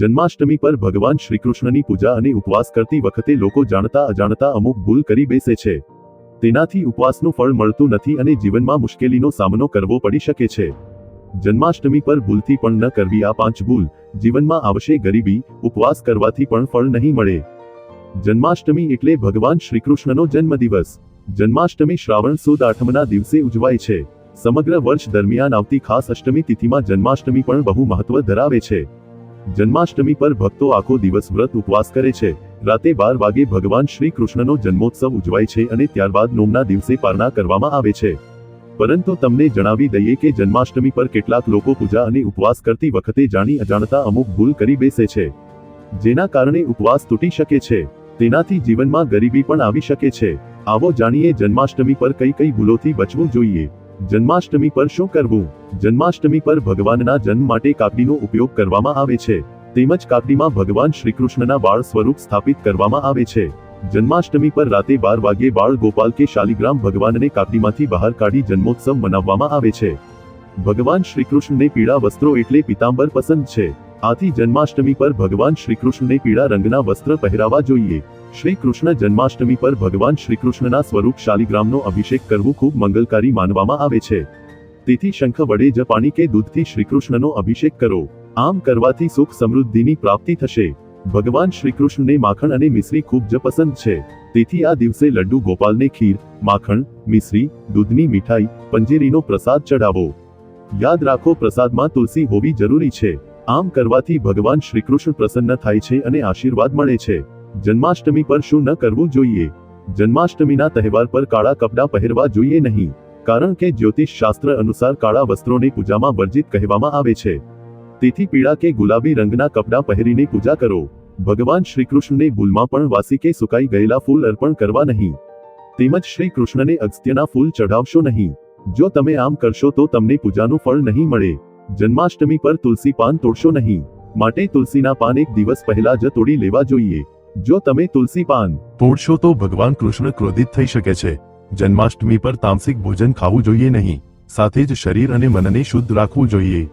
જન્માષ્ટમી પર ભગવાન શ્રીકૃષ્ણની પૂજા અને ઉપવાસ કરતી વખતે લોકો જાણતા અજાણતા અમુક ભૂલ કરી બેસે છે. તેનાથી ઉપવાસનું ફળ મળતું નથી અને જીવનમાં મુશ્કેલીનો સામનો કરવો પડી શકે છે. જન્માષ્ટમી પર ભૂલથી પણ ન કરવી આ પાંચ ભૂલ. જીવનમાં આવશે ગરીબી, ઉપવાસ કરવાથી પણ ફળ નહીં મળે. જન્માષ્ટમી એટલે ભગવાન શ્રીકૃષ્ણનો જન્મદિવસ. જન્માષ્ટમી શ્રાવણ સુદ આઠમના દિવસે ઉજવાય છે. સમગ્ર વર્ષ દરમિયાન આવતી ખાસ અષ્ટમી તિથિમાં જન્માષ્ટમી પણ બહુ મહત્વ ધરાવે છે. જન્માષ્ટમી પર ભક્તો આખો દિવસ વ્રત ઉપવાસ કરે છે. રાતે બાર વાગે ભગવાન શ્રી કૃષ્ણનો જન્મોત્સવ ઉજવાય છે અને ત્યારબાદ નોમના દિવસે પારણા કરવામાં આવે છે. પરંતુ તમને જણાવી દઈએ કે જન્માષ્ટમી પર કેટલાક લોકો પૂજા અને ઉપવાસ કરતી વખતે જાણી અજાણતા અમુક ભૂલ કરી બેસે છે. જેના કારણે ઉપવાસ તૂટી શકે છે. તેનાથી જીવનમાં ગરીબી પણ આવી શકે છે. આવો જાણીએ જન્માષ્ટમી પર કઈ કઈ ભૂલોથી બચવું જોઈએ. જન્માષ્ટમી પર શું કરવું? જન્માષ્ટમી પર ભગવાનના જન્મ માટે કાકડીનો ઉપયોગ કરવામાં આવે છે. તેમજ કાકડીમાં ભગવાન શ્રીકૃષ્ણના બાળ સ્વરૂપ સ્થાપિત કરવામાં આવે છે. જન્માષ્ટમી પર રાતે બાર વાગ્યે બાળ ગોપાલ કે શાલિગ્રામ ભગવાનને કાકડીમાંથી બહાર કાઢી જન્મોત્સવ મનાવવામાં આવે છે. ભગવાન શ્રીકૃષ્ણને પીળા વસ્ત્રો એટલે પિતાંબર પસંદ છે. આથી જન્માષ્ટમી પર ભગવાન શ્રીકૃષ્ણને પીળા રંગના વસ્ત્ર પહેરાવા જોઈએ. શ્રી કૃષ્ણ જન્માષ્ટમી પર ભગવાન શ્રીકૃષ્ણના સ્વરૂપ શાલિગ્રામનો અભિષેક કરવું ખૂબ મંગલકારી માનવામાં આવે છે. તેથી શંખ વડે જ પાણી કે દૂધથી શ્રીકૃષ્ણનો અભિષેક કરો. આમ કરવાથી સુખ સમૃદ્ધિની પ્રાપ્તિ થશે. ભગવાન શ્રીકૃષ્ણને માખણ અને મિશ્રી ખૂબ જ પસંદ છે. તેથી આ દિવસે લડ્ડુ ગોપાલને ખીર, માખણ, મિશ્રી, દૂધની મીઠાઈ, પંજીરીનો પ્રસાદ ચઢાવો. યાદ રાખો પ્રસાદમાં તુલસી હોવી જરૂરી છે. આમ કરવાથી ભગવાન શ્રીકૃષ્ણ પ્રસન્ન થાય છે અને આશીર્વાદ મળે છે. જન્માષ્ટમી પર શું ન કરવું જોઈએ? જન્માષ્ટમીના તહેવાર પર કાળા કપડાં પહેરવા જોઈએ નહીં, કારણ કે જ્યોતિષ શાસ્ત્ર અનુસાર કાળા વસ્ત્રોને પૂજામાં વર્જિત કહેવામાં આવે છે. તેથી પીળા કે ગુલાબી રંગના કપડાં પહેરીને પૂજા કરો. ભગવાન શ્રીકૃષ્ણને ભૂલમાં પણ વાસી કે સુકાઈ ગયેલા ફૂલ અર્પણ કરવા નહીં. તેમજ શ્રી કૃષ્ણને અગસ્ત્યના ફૂલ ચઢાવશો નહીં. જો તમે આમ કરશો તો તમને પૂજાનું ફળ નહીં મળે. જન્માષ્ટમી પર તુલસી પાન તોડશો નહીં. માટે તુલસીના પાન એક દિવસ પહેલા જ તોડી લેવા જોઈએ. જો તમે તુલસી પાન તોડશો તો ભગવાન કૃષ્ણ ક્રોધિત થઈ શકે છે. જન્માષ્ટમી પર તામસિક ભોજન ખાવું જોઈએ નહીં. સાથે જ શરીર અને મનને શુદ્ધ રાખવું જોઈએ.